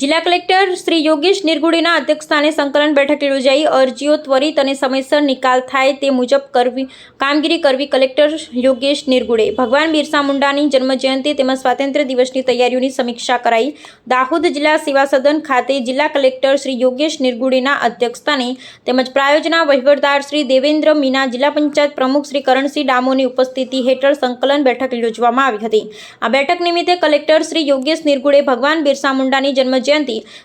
જિલ્લા કલેક્ટર શ્રી યોગેશ નિર્ગુડેના અધ્યક્ષસ્થાને સંકલન બેઠક યોજાઈ અરજીઓ ત્વરિત અને સમયસર નિકાલ થાય તે મુજબ કરવી, કામગીરી કરવી કલેક્ટર યોગેશ નિર્ગુડે. ભગવાન બિરસા મુંડાની જન્મજયંતિ તેમજ સ્વાતંત્ર્ય દિવસની તૈયારીઓની સમીક્ષા કરાઈ. દાહોદ જિલ્લા સેવા સદન ખાતે જિલ્લા કલેક્ટર શ્રી યોગેશ નિર્ગુડેના અધ્યક્ષસ્થાને તેમજ પ્રાયોજના વહીવટદાર શ્રી દેવેન્દ્ર મીના જિલ્લા પંચાયત પ્રમુખ શ્રી કરણસિંહ ડામોની ઉપસ્થિતિ હેઠળ સંકલન બેઠક યોજવામાં આવી હતી. આ બેઠક નિમિત્તે કલેક્ટર શ્રી યોગેશ નિર્ગુડે ભગવાન બિરસા મુંડાની જન્મજયંતિ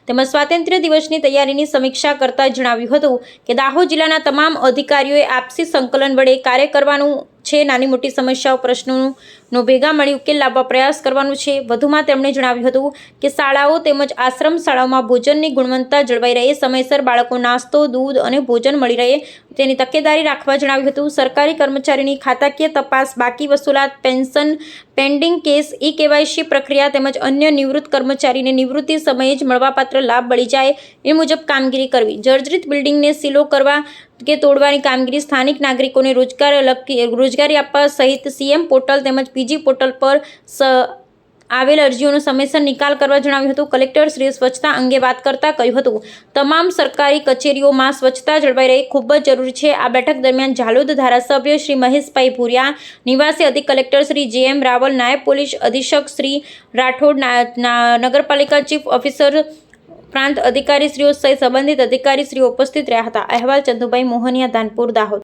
તેમજ સ્વાતંત્ર્ય દિવસની તૈયારીની સમીક્ષા કરતા જણાવ્યું હતું કે દાહોદ જિલ્લાના તમામ અધિકારીઓએ આપસી સંકલન વડે કાર્ય કરવાનું છે, નાની મોટી સમસ્યાઓ પ્રશ્નોનો ભેગા મળી ઉકેલ લાવવા પ્રયાસ કરવાનું છે. વધુમાં તેમણે જણાવ્યું હતું કે શાળાઓ તેમજ આશ્રમ શાળાઓમાં ભોજનની ગુણવત્તા જળવાઈ રહે, સમયસર બાળકો નાસ્તો, દૂધ અને ભોજન મળી રહે તેની તકેદારી રાખવા જણાવ્યું હતું. સરકારી કર્મચારીની ખાતાકીય તપાસ, બાકી વસૂલાત, pension, pending case e KYC પ્રક્રિયા તેમજ અન્ય નિવૃત્ત કર્મચારીને નિવૃત્તિ સમયે જ મળવાપાત્ર લાભ મળી જાય એ મુજબ કામગીરી કરવી, જર્જરિત બિલ્ડિંગને સીલો કરવા કે તોડવાની કામગીરી સ્થાનિક નાગરિકોને રોજગાર લખી રોજગારી આપવા સહિત સીએમ પોર્ટલ તેમજ પીજી પોર્ટલ પર સ આવેલ અરજીઓનો સમયસર નિકાલ કરવા જણાવ્યું હતું. કલેક્ટર શ્રી સ્વચ્છતા અંગે વાત કરતા કહ્યું હતું, તમામ સરકારી કચેરીઓમાં સ્વચ્છતા જળવાઈ રહી, ખૂબ જ જરૂરી છે. આ બેઠક દરમિયાન ઝાલોદ ધારાસભ્ય શ્રી મહેશભાઈ ભુરિયા, નિવાસી અધિક કલેક્ટર શ્રી જે એમ રાવલ, નાયબ પોલીસ અધિક્ષક શ્રી રાઠોડ નગરપાલિકા ચીફ ઓફિસર પ્રાંત અધિકારીશ્રીઓ સહિત સંબંધિત અધિકારીશ્રીઓ ઉપસ્થિત રહ્યા હતા. અહેવાલ ચંદુભાઈ મોહનિયા ધાનપુર દાહોદ.